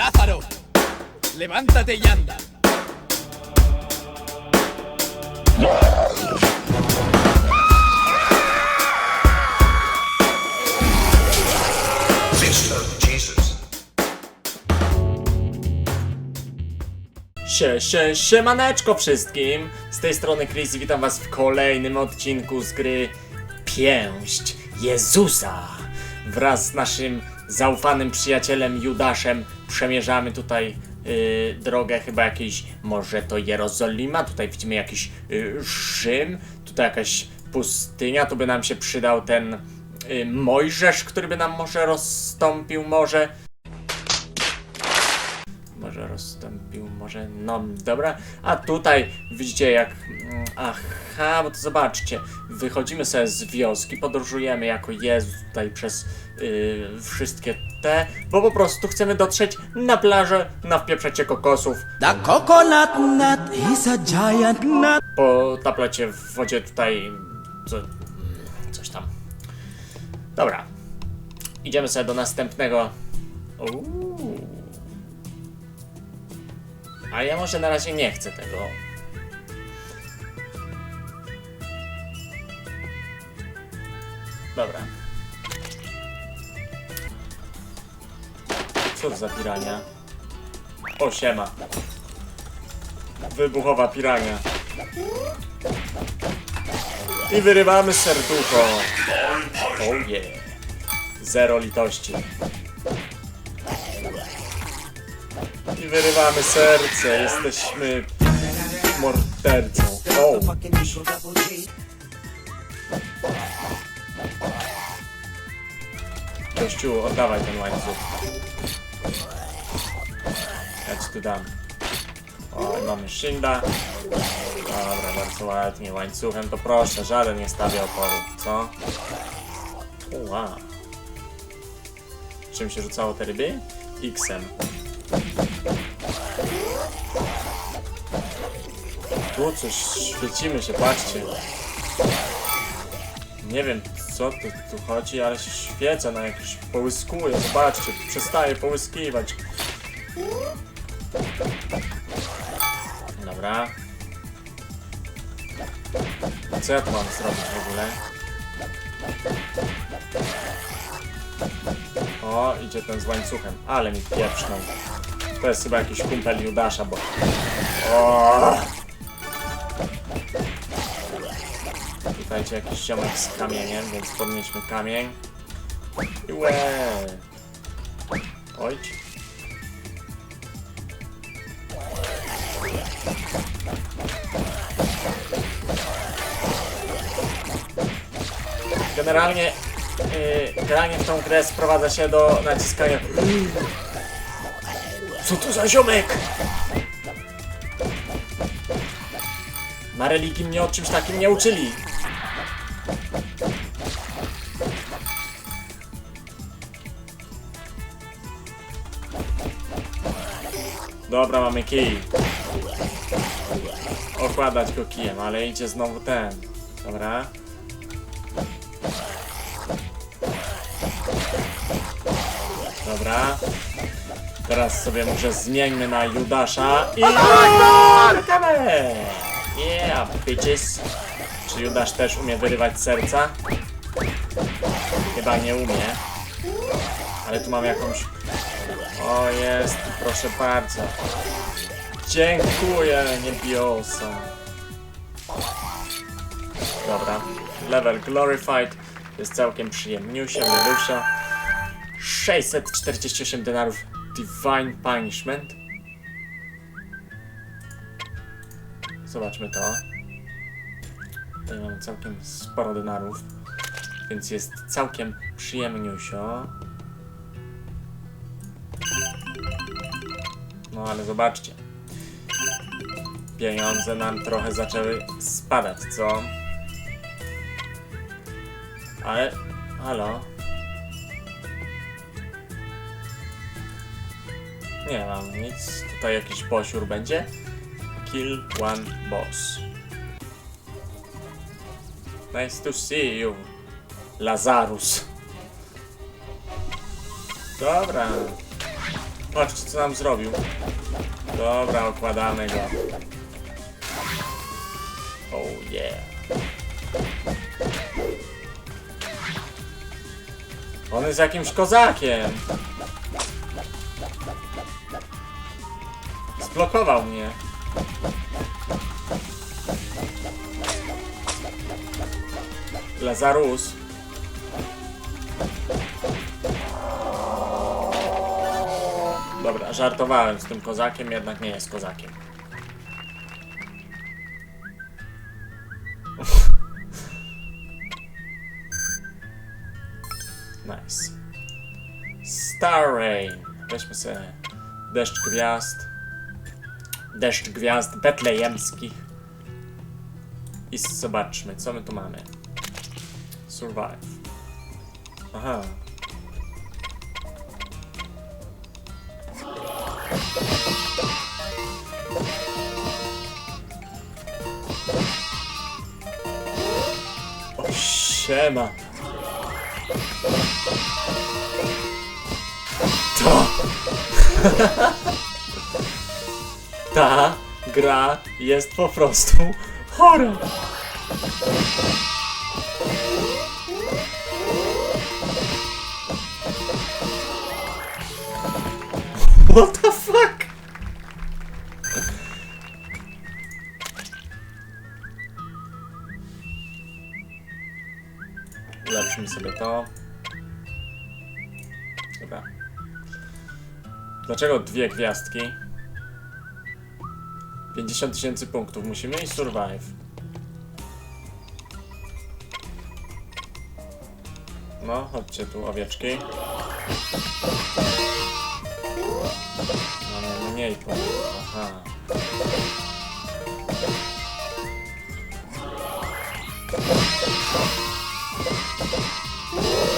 Lázaro, levántate y anda. Sie, siemaneczko wszystkim! Z tej strony Chris i witam was w kolejnym odcinku z gry Pięść Jezusa! Wraz z naszym zaufanym przyjacielem Judaszem przemierzamy tutaj y, drogę chyba jakiejś, może to Jerozolima, tutaj widzimy jakiś y, Rzym, tutaj jakaś pustynia, tu by nam się przydał ten y, Mojżesz, który by nam może rozstąpił, może? Może rozstąpił, może. No dobra. A tutaj widzicie jak. mm, Aha, bo to zobaczcie. Wychodzimy sobie z wioski, podróżujemy jako Jezus tutaj przez yy, wszystkie te. Bo po prostu chcemy dotrzeć na plażę na wpieprzecie kokosów. The coconut nut is a giant nut. Po taplecie w wodzie tutaj. Co, coś tam. Dobra. Idziemy sobie do następnego. Uuu. A ja może na razie nie chcę tego. Dobra. Co to za pirania? O, siema. Wybuchowa pirania. I wyrywamy serducho. Oh yeah. Zero litości. Wyrywamy serce. Jesteśmy mordercą. O! Kościół, oddawaj ten łańcuch. Ja ci tu dam. O, mamy Shinda. Dobra, bardzo ładnie. Łańcuchem to proszę, żaden nie stawia oporu, co? Ua. Czym się rzucało te ryby? X-em. Tu coś świecimy się, patrzcie. Nie wiem co tu, tu chodzi, ale się świecę na jakieś połyskuje. Zobaczcie, przestaje połyskiwać. Dobra. Co ja tu mam zrobić w ogóle? O, idzie ten z łańcuchem, ale mi pieprznął. To jest chyba jakiś kumpel Judasza, bo... O! Idzie jakiś ziomek z kamieniem, więc podnieśmy kamień. I łe! Ojcz. Generalnie, yy, granie w tą grę sprowadza się do naciskania. Co to za ziomek? Na religii mnie o czymś takim nie uczyli. Dobra, mamy kij. Okładać go kijem, ale idzie znowu ten. Dobra. Dobra. Teraz sobie może zmieńmy na Judasza i... Czekamy! Yeah, bitches. Czy Judasz też umie wyrywać serca? Chyba nie umie. Ale tu mam jakąś... O, jest, proszę bardzo. Dziękuję, niebiosa. Dobra. Level Glorified jest całkiem przyjemniusia, milusia. 648 denarów Divine Punishment. Zobaczmy to. Tutaj mamy całkiem sporo denarów, więc jest całkiem przyjemniusio. No ale zobaczcie. Pieniądze nam trochę zaczęły spadać, co? Ale... Halo? Nie mam nic. Tutaj jakiś posiór będzie. Kill one boss. Nice to see you, Lazarus. Dobra. Patrzcie, co nam zrobił. Dobra, okładamy go. Oh yeah. On jest jakimś kozakiem. Zblokował mnie. Lazarus. Dobra, żartowałem z tym kozakiem, jednak nie jest kozakiem. Nice. Star Rain. Weźmy sobie deszcz gwiazd. Deszcz gwiazd betlejemskich. I zobaczmy, co my tu mamy. Survive. Aha. O, siema. To. Ta gra jest po prostu chora. What the fuck? Ulepszymy sobie to. Dobra. Dlaczego dwie gwiazdki? 50 tysięcy punktów. Musimy i survive. No, chodźcie tu, owieczki. Mamy mniej punktów. Aha. I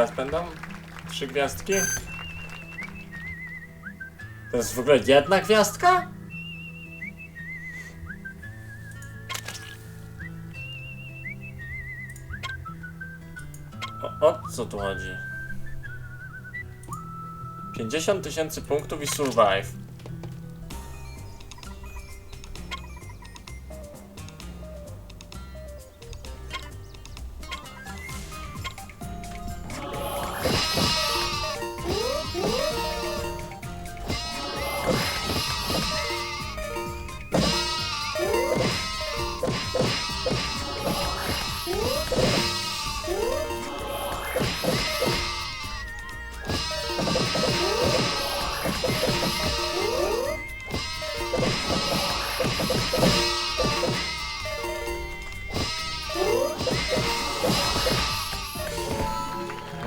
teraz będą trzy gwiazdki? To jest w ogóle jedna gwiazdka? O, o co tu chodzi? 50 tysięcy punktów i survive.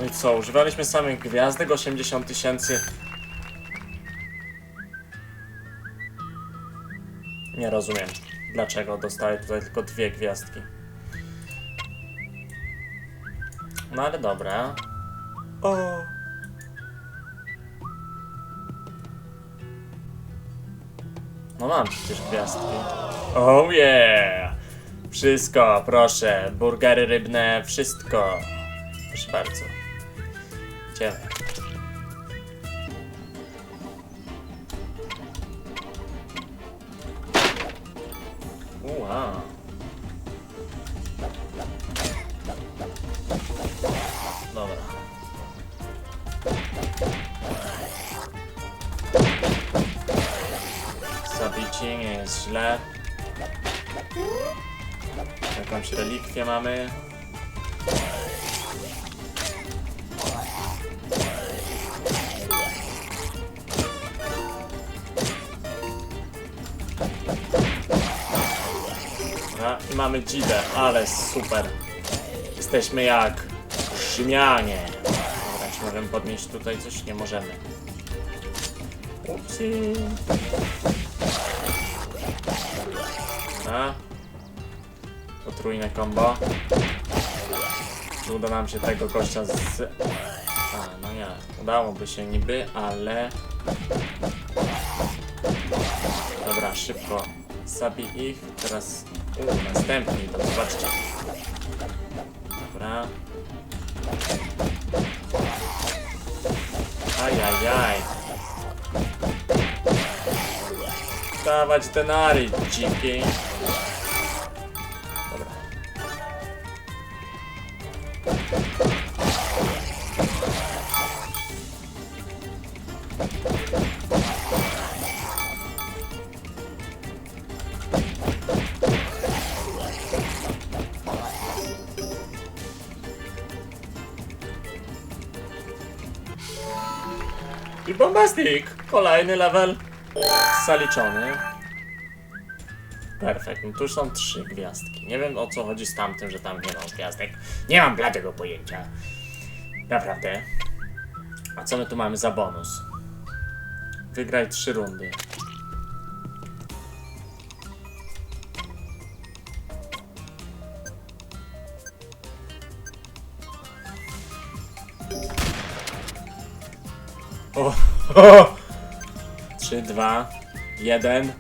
No i co, używaliśmy samych gwiazdek 80 tysięcy. Nie rozumiem, dlaczego dostaję tutaj tylko dwie gwiazdki. No ale dobra. O. No mam przecież gwiazdki. Oh yeah! Wszystko, proszę. Burgery rybne, wszystko. Proszę bardzo. Idziemy. Ua. Dobra. Zabici nie jest źle. Jakąś relikwię mamy. I mamy dzidę, ale super. Jesteśmy jak Rzymianie. Dobra, czy możemy podnieść tutaj coś? Nie możemy. Upsi. A. Potrójne combo. Czy uda nam się tego gościa z... A, no nie. Udałoby się niby, ale... Dobra, szybko zabij ich. Teraz u, następni, to zobaczcie. Dobra. Ai, ai, ai. Tava de tenare, chicken. I bombastik! Kolejny level zaliczony. Perfekt, no tu są trzy gwiazdki. Nie wiem o co chodzi z tamtym, że tam nie mam gwiazdek. Nie mam bladego pojęcia. Naprawdę. A co my tu mamy za bonus? Wygraj trzy rundy. O, o! 3, 2, 1.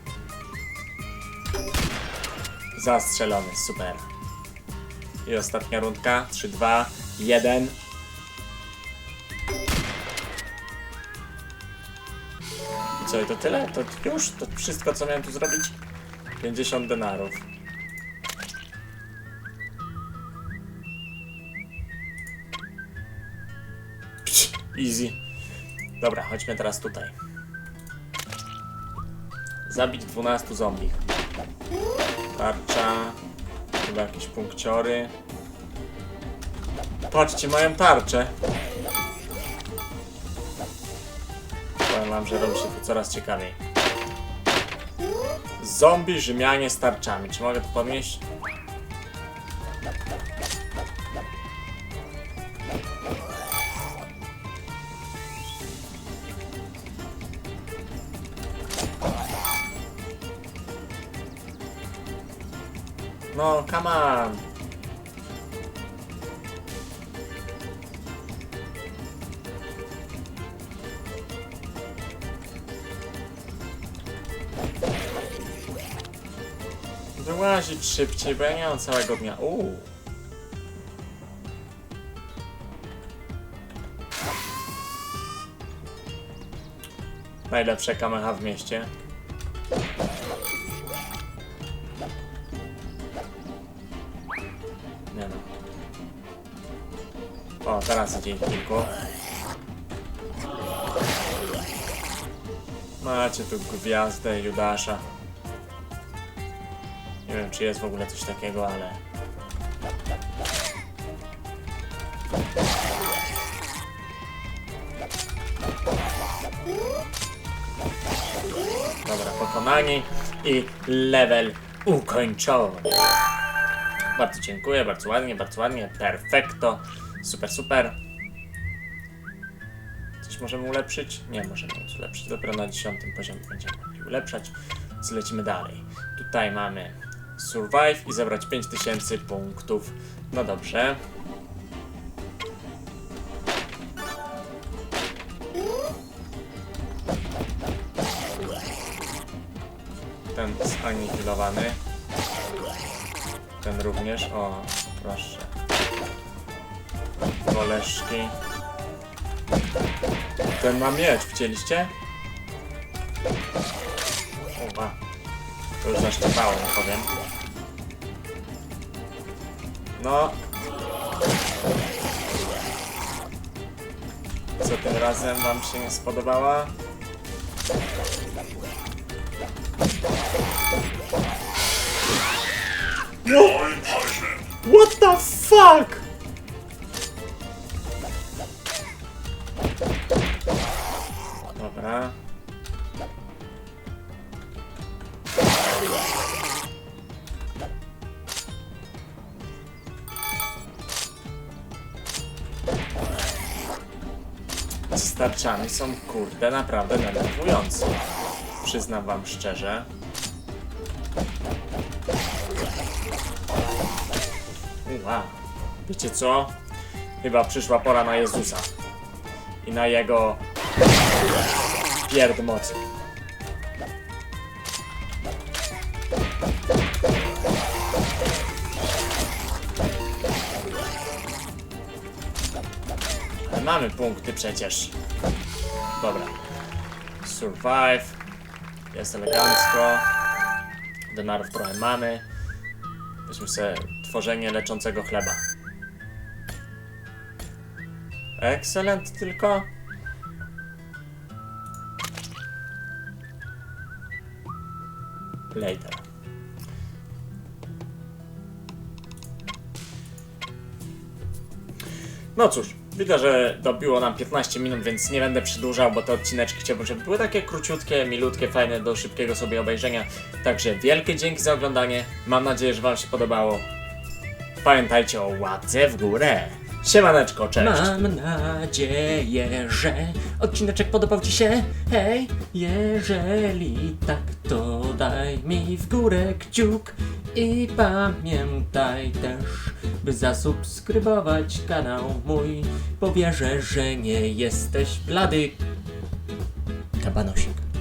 Zastrzelony, super. I ostatnia rundka. 3, 2, 1. I co, i to tyle? To już? To wszystko, co miałem tu zrobić? 50 denarów. Easy. Dobra, chodźmy teraz tutaj. Zabić 12 zombie. Tarcza. Chyba jakieś punkciory. Patrzcie, mają tarczę. Powiem wam, że robi się tu coraz ciekawiej. Zombie Rzymianie z tarczami. Czy mogę to podnieść? No, come on. Wyłazić szybciej, bo ja nie mam całego dnia. Uuu. Najlepsza kamecha w mieście. Teraz ich kilku. Macie tu gwiazdę Judasza. Nie wiem, czy jest w ogóle coś takiego, ale... Dobra, pokonani i level ukończony. Bardzo dziękuję, bardzo ładnie, bardzo ładnie, perfekto, super, super. Coś możemy ulepszyć? Nie możemy nic ulepszyć, dopiero na 10 poziomie będziemy mogli ulepszać, więc lecimy dalej. Tutaj mamy survive i zebrać 5000 punktów. No dobrze. Ten zanihilowany. Ten również. O, proszę. Koleżki. Ten ma miecz, widzieliście? Oba. To już zaszczepało, nie powiem. No. Co tym razem wam się nie spodobała? What the fuck? Dobra. Z tarczami są kurde naprawdę denerwujące. Przyznam wam szczerze. Wow. Wiecie co? Chyba przyszła pora na Jezusa. I na jego pierd mocy. Ale mamy punkty przecież. Dobra. Survive. Jest elegancko. Denarów trochę mamy. Weźmy sobie tworzenie leczącego chleba. Excellent tylko. Later. No cóż, widzę, że dobiło nam 15 minut, więc nie będę przedłużał, bo te odcineczki chciałbym, żeby były takie króciutkie, milutkie, fajne, do szybkiego sobie obejrzenia. Także wielkie dzięki za oglądanie. Mam nadzieję, że Wam się podobało. Pamiętajcie o łapce w górę. Siemaneczko, cześć. Mam nadzieję, że odcineczek podobał Ci się. Hej, jeżeli tak, to daj mi w górę kciuk. I pamiętaj też, by zasubskrybować kanał mój, bo wierzę, że nie jesteś blady. Kabanosik.